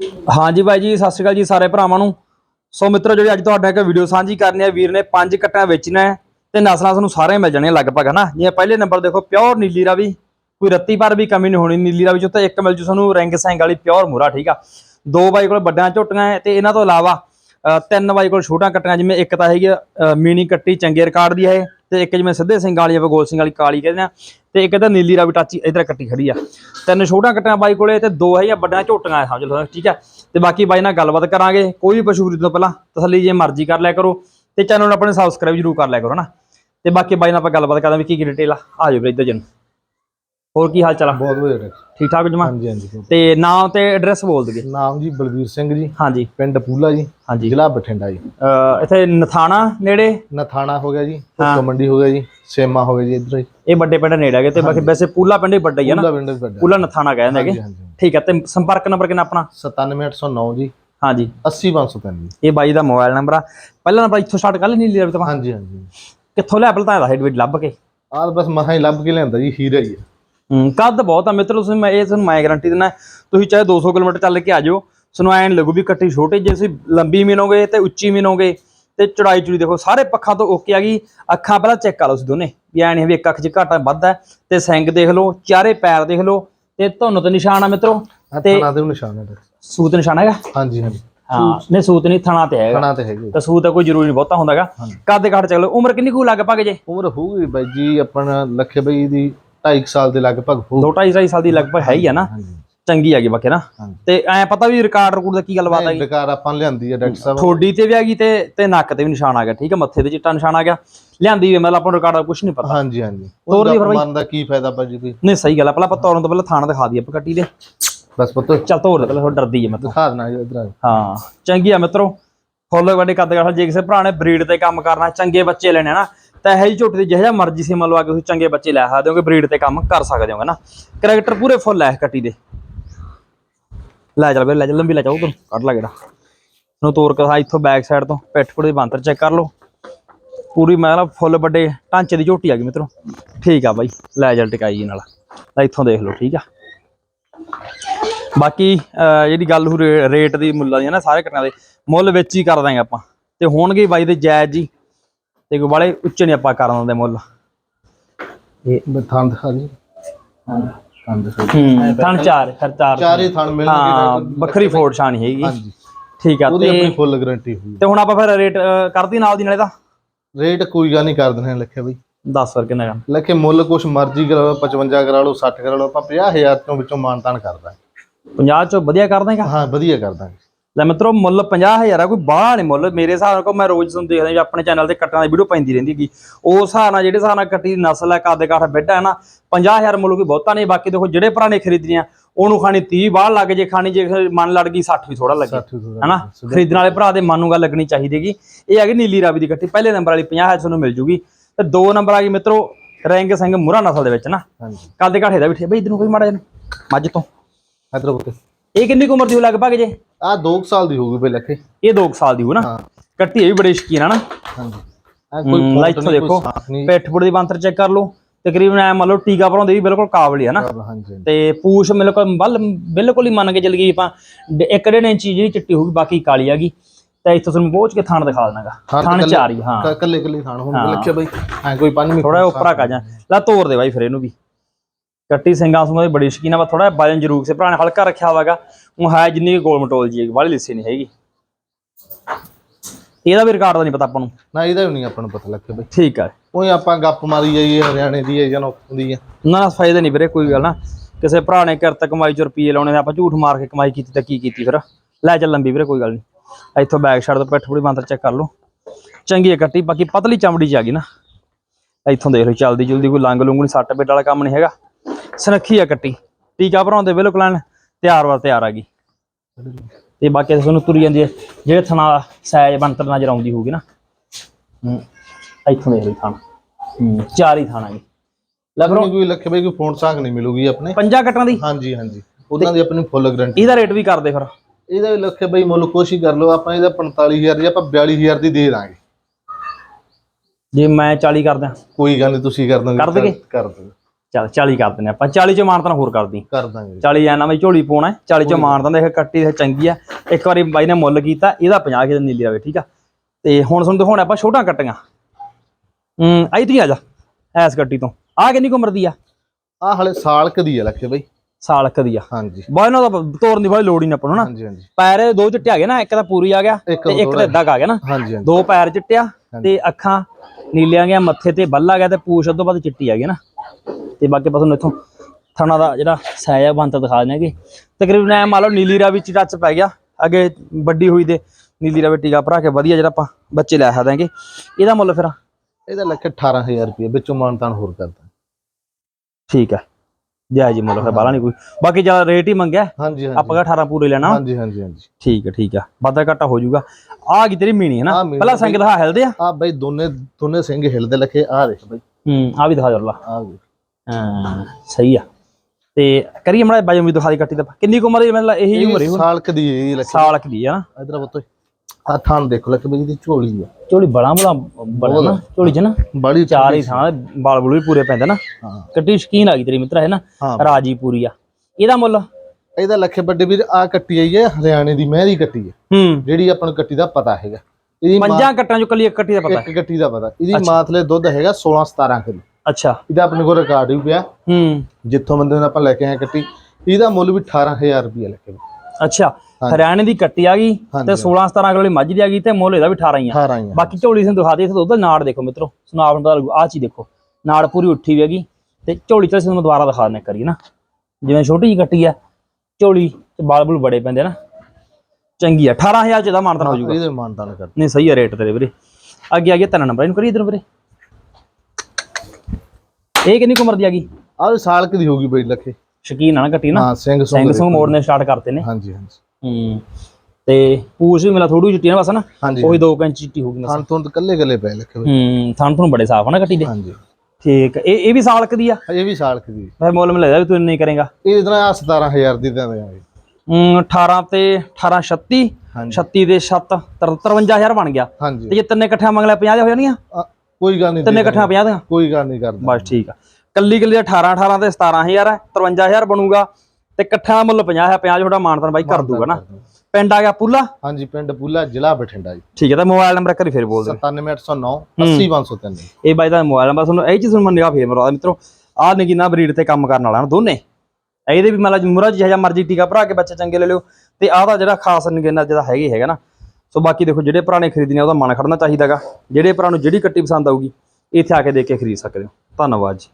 ਹਾਂਜੀ ਬਾਈ ਜੀ, ਸਤਿ ਸ਼੍ਰੀ ਅਕਾਲ ਜੀ ਸਾਰੇ ਭਰਾਵਾਂ ਨੂੰ। ਸੋ ਮਿੱਤਰੋ, ਜਿਹੜੀ ਅੱਜ ਤੁਹਾਡਾ ਇੱਕ ਵੀਡੀਓ ਸਾਂਝੀ ਕਰਨੀ ਹੈ, ਵੀਰ ਨੇ ਪੰਜ ਕੱਟਾਂ ਵੇਚਣਾ ਹੈ ਤੇ ਨਸਲਾਂ ਤੁਹਾਨੂੰ ਸਾਰੀਆਂ ਮਿਲ ਜਾਣੀਆਂ ਲਗਭਗ, ਹਨਾ? ਜਿਵੇਂ ਪਹਿਲੇ ਨੰਬਰ ਦੇਖੋ ਪਿਓਰ ਨੀਲੀ ਰਾਵੀ, ਕੋਈ ਰੱਤੀ ਪਰ ਵੀ ਕਮੀ ਨਹੀਂ ਹੋਣੀ, ਨੀਲੀ ਰਾਵੀ ਚੋਂ ਤਾਂ ਇੱਕ ਮਿਲ ਜੂ ਤੁਹਾਨੂੰ ਰਿੰਗ ਸੈਂਗ ਵਾਲੀ ਪਿਓਰ ਮੂਰਾ, ਠੀਕ ਆ? ਦੋ ਬਾਈ ਕੋਲ ਵੱਡਾਂ ਝੋਟੀਆਂ ਹੈ ਤੇ ਇਹਨਾਂ ਤੋਂ ਇਲਾਵਾ ਤਿੰਨ ਬਾਈ ਕੋਲ ਛੋਟਾਂ ਕੱਟੀਆਂ ਜਿਵੇਂ ਇੱਕ ਤਾਂ ਹੈਗੀ ਆ, ਮੀਨੀ ਕੱਟੀ ਚੰਗੇ ਰਿਕਾਰਡ ਦੀ ਹੈ ਤੇ ਇੱਕ ਜਿਵੇਂ ਸਿੱਧੇ ਸਿੰਘ ਵਾਲੀ ਆ ਗੋਲ ਸਿੰਘ ਵਾਲੀ ਕਾਲੀ ਕਹਿੰਦੇ ਆ ਤੇ ਇੱਕ ਤਾਂ ਨੀਲੀ ਰਾਵੀ ਟਾਚੀ ਇਧਰ ਕੱਟੀ ਖੜੀ ਆ। ਤਿੰਨ ਛੋਟਾਂ ਕੱਟੀਆਂ ਬਾਈ ਕੋਲੇ ਤੇ ਦੋ ਹੈਗੀਆਂ ਵੱਡਾਂ ਝੋਟੀਆਂ ਆ ਸਮਝ ਲਓ ਠੀਕ ਆ? ਤੇ ਬਾਕੀ ਬਾਈ ਨਾਲ ਗੱਲਬਾਤ ਕਰਾਂਗੇ ਕੋਈ ਵੀ ਪਸ਼ੂ ਖਰੀਦਣ ਤੋਂ ਪਹਿਲਾਂ ਤਸੱਲੀ ਜੇ ਮਰਜ਼ੀ ਕਰ ਲਿਆ ਕਰੋ ਤੇ ਚੈਨਲ ਨੂੰ ਆਪਣੇ ਸਬਸਕ੍ਰਾਈਬ ਜਰੂਰ ਕਰ ਲਿਆ ਕਰੋ ਹਨਾ? ਤੇ ਬਾਕੀ ਬਾਈ ਨਾਲ ਆਪਾਂ ਗੱਲਬਾਤ ਕਰਾਂਗੇ ਕੀ ਕੀ ਡਿਟੇਲ ਆ ਆ ਜਾਓ ਵੀਰੇ ਇੱਧਰ ਜਨ। ਹੋਰ ਕੀ ਹਾਲ ਚਾਲ ਆ? ਬਹੁਤ ਵਧੀਆ ਡਾਕਟਰ ਠੀਕ ਠਾਕ ਜਮਾ? ਹਾਂਜੀ ਹਾਂਜੀ ਤੇ ਨਾਮ ਤੇ ਐਡਰੈਸ ਬੋਲ ਦਈਏ। ਨਾਮ ਜੀ ਬਲਵੀਰ ਸਿੰਘ ਜੀ। ਹਾਂਜੀ। ਪਿੰਡ ਪੂਲਾ ਜੀ ਹਾਂਜੀ। ਜ਼ਿਲ੍ਹਾ ਬਠਿੰਡਾ ਜੀ। ਇੱਥੇ ਨਥਾਣਾ ਨੇੜੇ? ਨਥਾਣਾ ਹੋ ਗਿਆ ਜੀ ਮੰਡੀ ਹੋ ਗਿਆ ਜੀ ਸੇਮਾ ਹੋ ਗਿਆ ਜੀ ਇੱਧਰ। ਇਹ ਵੱਡੇ ਪਿੰਡ ਨੇੜੇ ਹੈਗੇ ਤੇ ਬਾਕੀ ਵੈਸੇ ਪੂਲਾ ਪਿੰਡ ਹੀ ਵੱਡਾ ਹੀ ਹੈ ਨਾ। ਪੂਲਾ ਪਿੰਡ ਵੀ ਵੱਡਾ। ਪੂਲਾ ਨਥਾਣਾ ਕਹਿੰਦੇ ਹੈਗੇ। ਠੀਕ ਹੈ ਤੇ ਸੰਪਰਕ ਨੰਬਰ ਕਿੰਨਾ ਆਪਣਾ? 97809 ਜੀ। ਹਾਂਜੀ। 80503 ਜੀ। ਇਹ ਬਾਈ ਦਾ ਮੋਬਾਈਲ ਨੰਬਰ ਆ। ਪਹਿਲਾ ਨੰਬਰ ਇੱਥੋਂ ਸਟਾਰਟ ਕਰ ਲੈ ਨੀਲੀ ਰਵੀ ਤੋਂ। ਹਾਂਜੀ ਹਾਂਜੀ। ਕਿੱਥੋਂ ਲੈ ਪਹਿਲਾਂ ਤਾਂ ਹੈਡ ਲੱਭ ਕੇ? ਆਹ ਬਸ ਮਸਾਂ ਹੀ ਲੱਭ ਕੇ ਲਿਆਂਦਾ ਜੀ ਹੀਰਾ ਹੀ ਹੂੰ ਕੱਦ ਬਹੁਤ ਆ ਮਿੱਤਰੋ ਤੁਸੀਂ ਮੈਂ ਇਹ ਤੁਹਾਨੂੰ ਮੈਂ ਗਾਰੰਟੀ ਦਿੰਦਾ ਤੁਸੀਂ ਚਾਹੇ 200 ਕਿਲੋਮੀਟਰ ਚੱਲ ਕੇ ਆ ਜਾਓ ਤੁਹਾਨੂੰ ਐਨ ਲੱਗੂ ਵੀ ਕੱਟੀ ਛੋਟੀ ਜੇ ਤੁਸੀਂ ਲੰਬੀ ਮਿਨੋਗੇ ਤੇ ਉੱਚੀ ਮਿਨੋਗੇ ਤੇ ਚੜਾਈ ਚੁੜੀ ਦੇਖੋ ਸਾਰੇ ਪੱਖਾਂ ਤੋਂ ਓਕੇ ਆ ਗਈ ਅੱਖਾਂ ਪਹਿਲਾਂ ਚੈੱਕ ਕਰ ਲਓ ਤੁਸੀਂ ਦੋਨੇ ਵੀ ਐ ਨਹੀਂ ਵੀ ਇੱਕ ਅੱਖ 'ਚ ਘਾਟਾ ਵੱਧ ਹੈ ਤੇ ਸਿੰਗ ਦੇਖ ਲਓ ਚਾਰੇ ਪੈਰ ਦੇਖ ਲਓ ਤੇ ਤੁਹਾਨੂੰ ਤੇ ਨਿਸ਼ਾਨ ਆ ਮਿੱਤਰੋ ਤੇ ਥਣਾ ਦੇ ਨਿਸ਼ਾਨ ਹੈ ਸੂਤ ਨਿਸ਼ਾਨ ਹੈਗਾ? ਹਾਂਜੀ ਹਾਂਜੀ। ਹਾਂ ਨਹੀਂ ਸੂਤ ਨਹੀਂ ਥਣਾ ਤੇ ਹੈਗਾ। ਥਣਾ ਤੇ ਹੈਗੇ ਤਾਂ ਸੂਤ ਤਾਂ ਕੋਈ ਜ਼ਰੂਰੀ ਨਹੀਂ ਬਹੁਤਾ ਹੁੰਦਾਗਾ ਕੱਦ ਘਾਟ ਚੱਕ ਲਓ ਉਮਰ ਕਿੰਨੀ ਕੁ ਲਗਭਗ ਜੇ ਉਮਰ ਹੋਊਗੀ ਬਾਈ ਜੀ ਆਪਣਾ ਲੱਖੇ ਬਈ ਦੀ 2.5 ਸਾਲ ਦੇ ਲਗਭਗ ਦੋ ਢਾਈ ਢਾਈ ਸਾਲ ਦੀ ਲਗਭਗ ਹੈ ਹੀ ਆ ਨਾ। ਚੰਗੀ ਹੈਗੀ ਬਾਕੀ ਨਾ। ਤੇ ਐ ਪਤਾ ਵੀ ਰਿਕਾਰਡ ਰਿਕੂਡ ਦਾ ਕੀ ਗੱਲਬਾਤ ਹੈਗੀ ਬੇਕਾਰ ਆਪਾਂ ਲਿਆਂਦੀ ਹੈ ਡਾਕਟਰ ਸਾਹਿਬ। ਠੋਡੀ ਤੇ ਵੀ ਆ ਗਈ ਤੇ ਤੇ ਨੱਕ ਤੇ ਵੀ ਨਿਸ਼ਾਨ ਆ ਗਿਆ ਠੀਕ ਹੈ ਮੱਥੇ ਤੇ ਚਿੱਟਾ ਨਿਸ਼ਾਨ ਆ ਗਿਆ। ਲਿਆਂਦੀ ਵੀ ਮਤਲਬ ਆਪਾਂ ਨੂੰ ਰਿਕਾਰਡ ਦਾ ਕੁਝ ਨਹੀਂ ਪਤਾ। ਹਾਂਜੀ ਹਾਂਜੀ। ਤੋਰ ਦੀ ਫਿਰ ਬਾਈ। ਮਨ ਦਾ ਕੀ ਫਾਇਦਾ ਭਾਜੀ ਕੋਈ? ਨਹੀਂ ਸਹੀ ਗੱਲ ਆ। ਪਹਿਲਾਂ ਆਪਾਂ ਤੋਰਨ ਤੋਂ ਪਹਿਲਾਂ ਥਾਣਾ ਦਿਖਾ ਦਈਏ ਆਪਾਂ ਕੱਟੀ ਦੇ। ਬਸ ਪੁੱਤ। ਚੱਲ ਤੋਰ ਦੇ ਪਹਿਲਾਂ ਥੋੜਾ ਡਰਦੀ ਹੈ ਮਤਲਬ ਦਿਖਾ ਦੇਣਾ ਇਧਰ ਹਾਂ ਚੰਗੀ ਆ ਮਿੱਤਰੋ। ਫੁੱਲ ਵੱਡੇ ਕੱਦ ਕਾਠ ਜੇ ਕਿਸੇ ਭਰਾ ਨੇ ਬਰੀਡ ਤੇ ਕੰਮ ਕਰਨਾ, ਚੰਗੇ ਬੱਚੇ ਲੈਣੇ ਆ ਨਾ, ਤਾਂ ਇਹ ਜੀ ਝੋਟੀ ਦੇ ਜਿਹੜਾ ਮਰਜ਼ੀ ਸੀ ਮੰਨ ਕੇ ਤੁਸੀਂ ਚੰਗੇ ਬੱਚੇ ਲੈ ਸਕਦੇ ਹੋਗੇ ਬਰੀਡ ਤੇ ਕੰਮ ਕਰ ਸਕਦੇ ਹੋਗੇ ਨਾ। ਕਰੈਕਟਰ ਪੂਰੇ ਫੁੱਲ ਹੈ ਕੱਟੀ ਦੇ। ਲੈ ਚੱਲ ਬਈ ਲੈ ਚੱਲ, ਲੰਬੀ ਲੈ ਚਾਉ ਤੂੰ ਕੱਢ ਲਾ ਗੇੜਾ। ਨੂੰ ਤੋਰ ਕੇ ਇੱਥੋਂ ਬੈਕ ਸਾਈਡ ਤੋਂ, ਪਿੱਠ ਪੁੜੇ ਬਾਂਤਰ ਚੈੱਕ ਕਰ ਲਓ। ਪੂਰੀ ਮਤਲਬ ਫੁੱਲ ਵੱਡੇ ਢਾਂਚੇ ਦੀ ਝੋਟੀ ਆ ਗਈ ਮਿੱਤਰੋ। ਠੀਕ ਆ ਬਾਈ, ਲੈ ਚੱਲ ਟਿਕਾਈ ਜੀ ਨਾਲ। ਇੱਥੋਂ ਦੇਖ ਲਓ, ਠੀਕ ਆ। ਬਾਕੀ ਜਿਹੜੀ ਗੱਲ ਹੋ ਰੇਟ ਦੀ ਮੁੱਲਾਂ ਦੀ ਹੈ ਨਾ ਸਾਰੇ ਕੱਟਾਂ ਦੇ ਮੁੱਲ ਵਿੱਚ ਹੀ ਕਰ ਦਾਂਗੇ ਆਪਾਂ। ਤੇ ਹੋਣਗੇ ਬਾਈ ਦੇ ਜਾਇਜ਼ ਜੀ ਤੇ ਕੋਈ ਬਾਲੇ ਉੱਚੇ ਨਹੀਂ ਆਪਾਂ ਕਰਨ ਦਿੰਦੇ ਮੁੱਲ। ਮੈਂ ਥਣ ਦਿਖਾ ਦੀ ਥਣ ਦਿਖਾ ਹੂੰ ਥਣ ਚਾਰ ਫਿਰ ਚਾਰ। ਚਾਰੇ ਥਣ ਮਿਲਣਗੇ ਹਾਂ। ਵੱਖਰੀ ਫੋੜ ਸ਼ਾਨ ਨਹੀਂ ਹੈਗੀ। ਹਾਂਜੀ। ਠੀਕ ਆ ਉਹਦੀ ਤੇ ਆਪਣੀ ਫੁੱਲ ਗਾਰੰਟੀ ਹੋਈ ਤੇ ਹੁਣ ਆਪਾਂ ਫਿਰ ਰੇਟ ਕਰਦੀ ਨਾਲ ਦੀ ਨਾਲੇ ਦਾ ਰੇਟ ਕੋਈ ਗੱਲ ਨਹੀਂ ਕਰ ਦੇਣੇ ਲੱਖੇ ਬਈ। 10 ਫਿਰ ਕਿੰਨਾ? ਲੱਖੇ ਮੁੱਲ ਕੁਛ ਮਰਜ਼ੀ ਕਰਾ ਲਓ 55 ਕਰਾ ਲਓ 60 ਕਰਾ ਲਓ ਆਪਾਂ 50000 ਤੋਂ ਵਿੱਚੋਂ ਮਾਨਤਾਨ ਕਰਦਾ 50 ਚੋਂ ਵਧੀਆ ਕਰ ਦੇਗਾ? ਹਾਂ ਵਧੀਆ ਕਰ ਦਾਂਗੇ। ਲੈ ਮਿੱਤਰੋ ਮੁੱਲ 50000 ਆ ਕੋਈ ਬਾਹਲਾ ਨਹੀਂ ਮੁੱਲ। ਮੇਰੇ ਹਿਸਾਬ ਨਾਲ ਕੋ ਮੈਂ ਰੋਜ਼ ਤੁਹਾਨੂੰ ਦੇਖਦਾ ਜੀ ਆਪਣੇ ਚੈਨਲ ਤੇ ਕੱਟਾਂ ਦੀ ਵੀਡੀਓ ਪੈਂਦੀ ਰਹਿੰਦੀ ਹੈਗੀ। ਉਸ ਹਿਸਾਬ ਨਾਲ ਜਿਹੜੇ ਹਿਸਾਬ ਨਾਲ ਕੱਟੀ ਦੀ ਨਸਲ ਹੈ ਕਾਦੇ ਕਾਠ ਬੈੱਡ ਹੈ ਨਾ 50000 ਮੁੱਲ ਕੋਈ ਬਹੁਤਾ ਨਹੀਂ ਬਾਕੀ ਦੇਖੋ ਜਿਹੜੇ ਭਰਾ ਨੇ ਖਰੀਦਣੀਆਂ ਉਹਨੂੰ ਖਾਣੀ 30 ਬਾਹਰ ਲੱਗ ਜੇ ਖਾਣੀ ਜੇ ਮਨ ਲੜ ਗਈ 60 ਵੀ ਥੋੜਾ ਲੱਗੇ। 60 ਥੋੜਾ ਹਨਾ? ਖਰੀਦਣ ਵਾਲੇ ਭਰਾ ਦੇ ਮਨ ਨੂੰ ਗੱਲ ਲੱਗਣੀ ਚਾਹੀਦੀ ਹੈਗੀ। ਇਹ ਹੈਗੀ ਨੀਲੀ ਰਾਵੀ ਦੀ ਕੱਟੀ ਪਹਿਲੇ ਨੰਬਰ ਵਾਲੀ 50000 ਤੁਹਾਨੂੰ ਮਿਲ ਜੂਗੀ। ਤੇ ਦੋ ਨੰਬਰ ਆ ਗਈ ਮਿੱਤਰੋ ਰੈਂਗ ਸਿੰਘ ਮੁਰਾ ਨਸਲ ਦੇ ਵਿੱਚ ਨਾ। ਕਾਦੇ ਕਾਠੇ ਦਾ ਵੀ ਠੇ ਬਈ ਇਧਰ ਨੂੰ ਕੋਈ ਮਾੜਾ ਜਿਹਾ ਮੱਝ ਤੋਂ। ਇਧਰ ਪੁੱਤ ਇਹ ਕਿੰਨੀ ਕੁ ਉਮਰ ਦੀ ਹੋ ਲਗਭਗ ਜੇ? ਆ 2 ਸਾਲ ਦੀ ਹੋਊਗੀ ਬਈ ਲੱਖੇ ਇਹ 2 ਸਾਲ ਦੀ ਹੋ ਨਾ। ਹਾਂ। ਕੱਟੀ ਇਹ ਵੀ ਬੜੀ ਸ਼ਕੀਨ ਆ ਨਾ। ਹਾਂਜੀ। ਆ ਕੋਈ ਲੈ ਫੋਟ ਇੱਥੋਂ ਨਹੀਂ, ਕੋਈ ਦੇਖੋ ਸਾਫ਼ ਨਹੀਂ। ਪਿੱਠ ਪੁੜ ਦੀ ਬੰਤਰ ਚੈੱਕ ਕਰ ਲਓ। ਤਕਰੀਬਨ ਐ ਮੰਨ ਲਓ ਟੀਕਾ ਭਰਾਉਂਦੇ ਵੀ ਬਿਲਕੁਲ ਕਾਬਲ ਹੀ ਹੈ ਨਾ। ਤੇ ਪੂਛ ਬਿਲਕੁਲ ਬੱਲ ਬਿਲਕੁਲ ਹੀ ਮੰਨ ਕੇ ਚੱਲ ਗਈ ਆਪਾਂ। ਡ- ਇੱਕ ਡੇਢ ਇੰਚੀ ਜਿਹੜੀ ਚਿੱਟੀ ਹੋਊਗੀ ਬਾਕੀ ਕਾਲੀ ਆ ਗਈ। ਤੇ ਇੱਥੋਂ ਤੁਹਾਨੂੰ ਪਹੁੰਚ ਕੇ ਥਾਣ ਦਿਖਾ ਦੇਣਾਗਾ ਥਣ ਚਾਰ ਹੀ ਹਾਂ। ਕੱਲੇ ਕੱਲੇ ਥਾਣ ਹੋਣਗੇ ਲੱਖੇ ਬਈ। ਐ ਕੋਈ ਪੰਜ ਮਿੰਟ ਥੋੜਾ ਉੱਪਰਾ ਕਾ ਜਾ। ਲੈ ਤੋੜ ਦੇ ਬਾਈ ਫਿਰ ਇਹਨੂੰ ਵੀ। ਕੱਟੀ ਸਿੰਘਾਂ ਸੁੰਗਾਂ ਦੀ ਬੜੀ ਸ਼ਕੀਨ ਆ ਵਾ ਥੋੜਾ ਵਜਨ ਜ਼ਰੂਰ ਸੇ ਭਰਾ ਨੇ ਹਲਕਾ ਰੱਖਿਆ ਹੋਵਾਗਾ ਉਹ ਹੈ ਜਿੰਨੀ ਗੋਲ ਮਟੋਲ ਜੀ ਵਾਲੀ ਲਿੱਸੀ ਨਹੀਂ ਹੈਗੀ। ਇਹਦਾ ਵੀ ਰਿਕਾਰਡ ਦਾ ਨਹੀਂ ਪਤਾ ਆਪਾਂ ਨੂੰ। ਨਾ ਇਹਦਾ ਵੀ ਨਹੀਂ ਆਪਾਂ ਨੂੰ ਪਤਾ ਲੱਗੇ ਬਈ। ਠੀਕ ਆ। ਉਹੀ ਆਪਾਂ ਗੱਪ ਮਾਰੀ ਜਾਈਏ ਹਰਿਆਣੇ ਦੀ ਹੈ ਜਾਂ ਉੱਥੋਂ ਦੀ ਹੈ। ਨਾ ਫਾਇਦਾ ਨਹੀਂ ਵੀਰੇ ਕੋਈ ਗੱਲ ਨਾ। ਕਿਸੇ ਭਰਾ ਨੇ ਕਿਰਤ ਕਮਾਈ ਚ ਰੁਪਏ ਲਾਉਣੇ ਆਪਾਂ ਝੂਠ ਮਾਰ ਕੇ ਕਮਾਈ ਕੀਤੀ ਤਾਂ ਕੀ ਕੀਤੀ ਫਿਰ? ਲੈ ਚੱਲ ਲੰਬੀ ਵੀਰੇ ਕੋਈ ਗੱਲ ਨਹੀਂ। ਇੱਥੋਂ ਬੈਕ ਸਾਈਡ ਤੋਂ ਪਿੱਠ ਪੂਰੀ ਬੰਦਰ ਚੈੱਕ ਕਰ ਲਓ। ਚੰਗੀ ਹੈ ਕੱਟੀ ਬਾਕੀ ਪਤਲੀ ਚਮੜੀ ਚ ਆ ਗਈ ਨਾ। ਇੱਥੋਂ ਦੇਖ ਲਓ ਚੱਲਦੀ ਜੁਲਦੀ ਕੋਈ ਲੰਗ ਲੁੰਗ ਨਹੀਂ ਸੱਟ ਪੇਟ ਵਾਲਾ ਕੰਮ ਨਹੀਂ ਹੈਗਾ। ਸੁਨੱਖੀ ਆ ਕੱਟੀ। ਟੀਕਾ ਭਰਾਉਂਦੇ ਬਿਲਕੁਲ ਐਨ ਤਿਆਰ ਵਾਰ ਤਿਆਰ ਆ ਗਈ। ਤੇ ਬਾਕੀ ਤੁਹਾਨੂੰ ਤੁਰੀ ਜਾਂਦੀ ਹੈ ਜਿਹੜੇ ਥਣਾ ਸਾਈਜ਼ ਬੰਤਰ ਨਜ਼ਰ ਆਉਂਦੀ ਹੋਊਗੀ ਨਾ। ਹੂੰ ਇੱਥੋਂ ਦੇਖ ਲਓ ਥਾਣਾ। ਹੂੰ ਚਾਰ ਹੀ ਥਾਣਾ ਜੀ। ਲੈ ਬਰੋ ਕੋਈ ਲੱਖੇ ਬਈ ਕੋਈ ਫੋਨ ਸਾਂਗ ਨਹੀਂ ਮਿਲੂਗੀ ਆਪਣੇ। ਪੰਜਾਂ ਕੱਟਾਂ ਦੀ? ਹਾਂਜੀ ਹਾਂਜੀ। ਉਹਨਾਂ ਦੀ ਆਪਣੀ ਫੁੱਲ ਗਾਰੰਟੀ ਇਹਦਾ ਰੇਟ ਵੀ ਕਰਦੇ ਫਿਰ। ਇਹਦਾ ਵੀ ਲੱਖੇ ਬਈ ਮੁੱਲ ਕੋਸ਼ਿਸ਼ ਕਰ ਲਓ। ਆਪਾਂ ਇਹਦਾ 45000 ਦੀ ਆਪਾਂ 42000 ਦੀ ਦੇ ਦਾਂਗੇ। ਜੇ ਮੈਂ 40 ਕਰਦਾ ਕੋਈ ਗੱਲ ਨਹੀਂ ਤੁਸੀਂ ਕਰ ਦੋਗੇ ਕਰ ਦੇਗੇ? ਕਰ ਦੋਗੇ ਚੱਲ 40 ਕਰ ਦਿੰਦੇ ਆਪਾਂ 40 ਚ ਮਾਨਤਨ ਹੋਰ ਕਰਦੀ ਕਰ ਦਾਂਗੇ ਜੀ। 40 ਐਨਾ ਮੈਂ ਝੋਲੀ ਪਾਉਣਾ ਹੈ, 40 ਚ ਮਾਨਤਨ ਦੇਖ ਕੱਟੀ ਇਹ ਚੰਗੀ ਆ। ਇੱਕ ਵਾਰੀ ਬਾਈ ਨੇ ਮੁੱਲ ਕੀਤਾ ਇਹਦਾ 50 ਕਿਲੋ ਨੀਲੀ ਆਵੇ ਠੀਕ ਆ। ਤੇ ਹੁਣ ਤੁਹਾਨੂੰ ਦਿਖਾਉਣਾ ਆਪਾਂ ਛੋਟਾ ਕੱਟੀਆਂ। ਹੂੰ ਆਈ ਤੀ ਆ ਜਾ ਐਸ ਕੱਟੀ ਤੋਂ। ਆ ਕਿੰਨੀ ਉਮਰ ਦੀ ਆ? ਆਹ ਹਲੇ ਸਾਲ ਕਦੀ ਆ ਲੱਖੇ ਬਾਈ। ਸਾਲ ਕੁ ਦੀ ਆ। ਹਾਂਜੀ। ਬਾਈ ਦਾ ਤੋਰਨ ਦੀ ਬਾਈ ਲੋੜ ਹੀ ਨਾ ਪਣੋ ਨਾ ਹਾਂਜੀ ਹਾਂਜੀ। ਪੈਰ ਦੋ ਚਿੱਟੇ ਆ ਗਏ ਨਾ ਇੱਕ ਤਾਂ ਪੂਰੀ ਆ ਗਿਆ ਤੇ ਇੱਕ ਤਾਂ ਇਦਾਂ ਆ ਗਿਆ ਨਾ। ਹਾਂਜੀ ਦੋ ਪੈਰ ਚਿੱਟਿਆ ਤੇ ਅੱਖਾਂ ਨੀਲੀਆਂ ਗਿਆ ਮੱਥੇ ਤੇ ਬੱਲ ਆ ਗਿਆ ਤੇ ਪੂਛ ਤੋਂ ਬਾਅਦ ਚਿੱਟੀ ਆ ਗਈ ਨਾ। ਤੇ ਬਾਕੀ ਤੁਹਾਨੂੰ ਇੱਥੋਂ ਥਣਾ ਦਾ ਜਿਹੜਾ ਸਾਇਆ ਬੰਤ ਦਿਖਾ ਦਿੰਦੇ ਤਕਰੀਬਨ ਐ ਮੰਨ ਲਓ ਨੀਲੀ ਰਾਵੀ ਚ ਟੱਚ ਪੈ ਗਿਆ ਅੱਗੇ ਵੱਡੀ ਹੋਈ ਦੇ ਨੀਲੀ ਰਾਵੀ ਟੀਕਾ ਭਰਾ ਕੇ ਵਧੀਆ ਜਿਹੜਾ ਆਪਾਂ ਬੱਚੇ ਲੈ ਸਕਦਾਂਗੇ ਇਹਦਾ ਮੁੱਲ ਫਿਰ? ਇਹਦਾ ਲੱਖੇ 18000 ਰੁਪਏ ਵਿੱਚੋਂ ਮਾਨਤਾਨ ਹੋਰ ਕਰਦਾ ਠੀਕ ਹੈ ਜਾਇਜ਼ ਹੀ ਮੁੱਲ ਫਿਰ ਬਾਲਾ ਨਹੀਂ ਕੋਈ। ਬਾਕੀ ਜ਼ਿਆਦਾ ਰੇਟ ਹੀ ਮੰਗਿਆ। ਹਾਂਜੀ ਆਪਾਂ ਹਾਂਜੀ ਕਿਹਾ 18 ਪੂਰੇ ਲੈਣਾ। ਹਾਂਜੀ ਹਾਂਜੀ ਹਾਂਜੀ। ਠੀਕ ਹੈ ਠੀਕ ਹੈ ਵਾਧਾ ਘਾਟਾ ਹੋ ਜਾਊਗਾ। ਆ ਕੀ ਤੇਰੀ ਮੀਣੀ ਹੈ ਨਾ? ਪਹਿਲਾਂ ਸੰਗ ਦਿਖਾ ਹਿਲਦੇ ਆ। ਆ ਬਾਈ ਦੋਨੇ ਦੋਨੇ ਸਿੰਘ ਹਿਲਦੇ ਲੱਖੇ ਆ ਦੇਖ ਬਾਈ। ਹੂੰ ਆ ਵੀ ਦਿਖਾ ਜਰਲਾ ਆ ਵੀ। ਹਾਂ ਸਹੀ ਆ। ਤੇ ਕਰੀਏ ਮੜਾ ਬਾਜੂ ਵੀ ਦਿਖਾ ਦੀ ਕੱਟੀ ਦਾ ਕਿੰਨੀ ਕੁ ਉਮਰ ਹੈ ਮੈਨੂੰ ਇਹੀ ਉਮਰ ਹੈ। ਸਾਲ ਕਦੀ ਸਾਲ ਕੁ ਦੀ। ਆ ਨਾ। ਇਧਰ ਬਤੋ ਆ ਥਾਨ ਦੇਖੋ ਲੱਖੇ ਬਾਈ ਦੀ ਝੋਲੀ ਆ। ਝੋਲੀ ਬੜਾ ਬੜਾ ਬੜਾ ਨਾ ਝੋਲੀ ਚ ਨਾ ਬੜੀ ਚਾਰ ਹੀ ਥਾਂ ਬਾਲ ਬੁਲ ਵੀ ਪੂਰੇ ਪੈਂਦੇ ਨਾ। ਕੱਟੀ ਸ਼ਕੀਨ ਆ ਗਈ ਤੇਰੀ ਮਿੱਤਰਾ ਹੈ ਨਾ? ਰਾਜੀ ਪੂਰੀ ਆ। ਇਹਦਾ ਮੁੱਲ? ਇਹਦਾ ਲੱਖੇ ਵੱਡੇ ਵੀਰ ਆ ਕੱਟੀ ਆਈ ਹੈ ਹਰਿਆਣੇ ਦੀ ਮਹਿਰੀ ਕੱਟੀ ਹੈ। ਜਿਹੜੀ ਆਪਾਂ ਨੂੰ ਕੱਟੀ ਦਾ ਪਤਾ ਹੈਗਾ। ਇਹਦੀ ਪੰਜਾਂ ਕੱਟਾਂ ਚੋਂ ਕੱਲੀ ਇੱਕ ਕੱਟੀ ਦਾ ਪਤਾ ਇੱਕ ਕੱਟੀ ਦਾ ਪਤਾ। ਇਹਦੀ ਮਾਤਲੇ ਦੁੱਧ ਹੈਗਾ 16 17 ਕਿਲੋ। ਅੱਛਾ। ਇਹਦਾ ਆਪਣੇ ਕੋਲ ਰਿਕਾਰਡ ਵੀ ਪਿਆ। ਹੂੰ। ਜਿੱਥੋਂ ਬੰਦੇ ਨੂੰ ਆਪਾਂ ਲੈ ਕੇ ਆਏ ਕੱਟੀ। ਇਹਦਾ ਮੁੱਲ ਵੀ 18000 ਰੁਪਏ ਲੱਗੇ ਅੱਛਾ। ਹਰਿਆਣੇ ਦੀ ਕੱਟੀ ਆ ਗਈ ਤੇ ਹਾਂਜੀ। 16 17 ਕਿਲੋ ਵਾਲੀ ਮੱਝ ਦੀ ਆ ਗਈ ਤੇ ਮੁੱਲ ਇਹਦਾ ਵੀ 18 ਹੀ ਆ। 18 ਹੀ ਆ। ਬਾਕੀ ਝੋਲੀ ਸਾਨੂੰ ਦਿਖਾ ਦੇ ਇੱਥੇ ਦੁੱਧ ਨਾੜ ਦੇਖੋ ਮਿੱਤਰੋ ਸੁਨਾਬ ਨੂੰ ਪਤਾ ਲੱਗੂ ਆਹ ਚੀਜ਼ ਦੇਖੋ ਨਾੜ ਪੂਰੀ ਉੱਠੀ ਵੀ ਹੈਗੀ। ਤੇ ਝੋਲੀ ਚ ਤੁਹਾਨੂੰ ਦੁਬਾਰਾ ਦਿਖਾ ਦਿੰਦੇ ਕਰੀ ਨਾ। ਜਿਵੇਂ ਛੋਟੀ ਜਿਹੀ ਕੱਟੀ ਆ ਝੋਲੀ ਤੇ ਬਾਲ ਬੁਲ ਬੜੇ ਪੈਂਦੇ ਆ ਨਾ। ਚੰਗੀ ਆ 18000 ਚ ਦਾ ਮਾਨਤਨ ਹੋ ਜਾਊਗਾ। ਇਹਦੇ ਮਾਨਤਾਨ ਕਰ। ਨਹੀਂ ਸਹੀ ਆ ਰੇਟ ਤੇਰੇ ਵੀਰੇ। ਅੱਗੇ ਆ ਗਿਆ ਤਿੰਨ ਨੰਬਰ ਇਹਨੂੰ ਕਰੀ ਇਧਰ ਵੀਰੇ। ਇਹ ਕਿੰਨੀ ਕੁ ਉਮਰ ਦੀ ਆ ਗਈ? ਆਹ ਸਾਲ ਕਦੀ ਹੋਗੀ ਬਈ ਲੱਖੇ। ਸ਼ਕੀਨ ਆ ਨਾ ਕੱਟੀ ਨਾ। ਹਾਂ ਸਿੰਘ ਸਿੰਘ ਸਿੰਘ ਮੋੜਨੇ ਸਟਾਰਟ ਕਰਤੇ ਨੇ। ਹਾਂਜੀ ਹਾਂਜੀ। ਹੂੰ। ਤੇ ਪੂਛ ਵੀ ਮਿਲਾ ਥੋੜੀ ਚਿੱਟੀ ਨਾ ਬਸ ਨਾ ਹਾਂਜੀ ਉਹੀ 2 ਇੰਚ ਚਿੱਟੀ ਹੋਊਗੀ ਬਸ। ਥਾਨ ਤੋਂ ਕੱਲੇ ਕੱਲੇ ਪਏ ਲੱਖੇ ਹੂੰ ਥਣ ਤੁਹਾਨੂੰ ਬੜੇ ਸਾਫ਼ ਆ ਨਾ ਕੱਟੀ ਦੇ। ਹਾਂਜੀ। ਠੀਕ ਇਹ ਇਹ ਵੀ ਸਾਲਕ ਦੀ ਆ? ਇਹ ਵੀ ਸਾਲ ਕਦੀ ਫਿਰ ਮੁੱਲ ਮਿਲ ਵੀ ਤੂੰ ਇੰਨੇ ਹੀ ਕਰੇਗਾ। ਇਹ ਇਤਨਾ 17000 ਦੀ ਦਿੰਦੇ ਆ ਹੂੰ 18 ਤੇ 18 36 ਹਾਂਜੀ। 36 ਦੇ 7 53000 ਬਣ ਗਿਆ। ਤੇ ਜੇ ਤਿੰਨੇ ਇਕੱਠਿਆਂ ਮੰਗ ਲਿਆ 50 ਹੋ ਜਾਣੀਆਂ ਕੋਈ ਗੱਲ ਨਹੀਂ ਤਿੰਨੇ ਇਕੱਠਿਆਂ 50 ਦੀਆਂ? ਕੋਈ ਗੱਲ ਨਹੀਂ ਕਰਦਾ। ਬਸ ਠੀਕ ਆ। ਕੱਲੀ ਕੱਲੀ ਦਾ 18 18 ਤੇ 17000 ਹੈ 53000 ਬਣੂਗਾ। ਤੇ ਇਕੱਠਿਆਂ ਦਾ ਮੁੱਲ 50 ਹੈ 50 ਛੋਟਾ ਮਾਨਤਨ ਬਾਈ ਕਰ ਦੂਗਾ ਨਾ। ਪਿੰਡ ਆ ਗਿਆ ਪੁੱਲਾ? ਹਾਂਜੀ ਪਿੰਡ ਪੂਲਾ ਜ਼ਿਲ੍ਹਾ ਬਠਿੰਡਾ ਜੀ। ਠੀਕ ਹੈ ਤਾਂ ਮੋਬਾਈਲ ਨੰਬਰ ਕਰੀ ਫਿਰ ਬੋਲ ਦੇ 97809 80503 ਇਹ ਬਾਈ ਦਾ ਮੋਬਾਈਲ ਨੰਬਰ ਤੁਹਾਨੂੰ ਇਹ ਚੀਜ਼ ਨੂੰ ਮੰਨਿਆ ਫੇਰ ਮਰਵਾ ਮਿੱਤਰੋ। ਆਹ ਨਗੀਨਾ ਬਰੀਡ ਤੇ ਕੰਮ ਕਰਨ ਵਾਲਾ ਨਾ ਦੋਨੇ। ਇਹਦੇ ਵੀ ਮਤਲਬ ਮੁਰਾ ਜਿਹੜਾ ਮਰਜ਼ੀ ਟੀਕਾ ਭਰਾ ਕੇ ਬੱਚੇ ਚੰਗੇ ਲੈ ਲਿਓ। ਤੇ ਆਹ ਦਾ ਜਿਹੜਾ ਖਾਸ ਨਗੀਨਾ ਜਿਹਦਾ ਹੈਗੇ ਹੈਗਾ ਨਾ। ਸੋ ਬਾਕੀ ਦੇਖੋ ਜਿਹੜੇ ਭਰਾ ਨੇ ਖਰੀਦਣੀ ਉਹਦਾ ਮਨ ਖੜਨਾ ਚਾਹੀਦਾਗਾ ਜਿਹੜੇ ਭਰਾ ਨੂੰ ਜਿਹੜੀ ਕੱਟੀ ਪਸੰਦ ਆਊਗੀ ਇੱਥੇ ਆ ਕੇ ਦੇਖ ਕੇ ਖਰੀਦ ਸਕਦੇ ਹੋ। ਧੰਨਵਾਦ ਜੀ।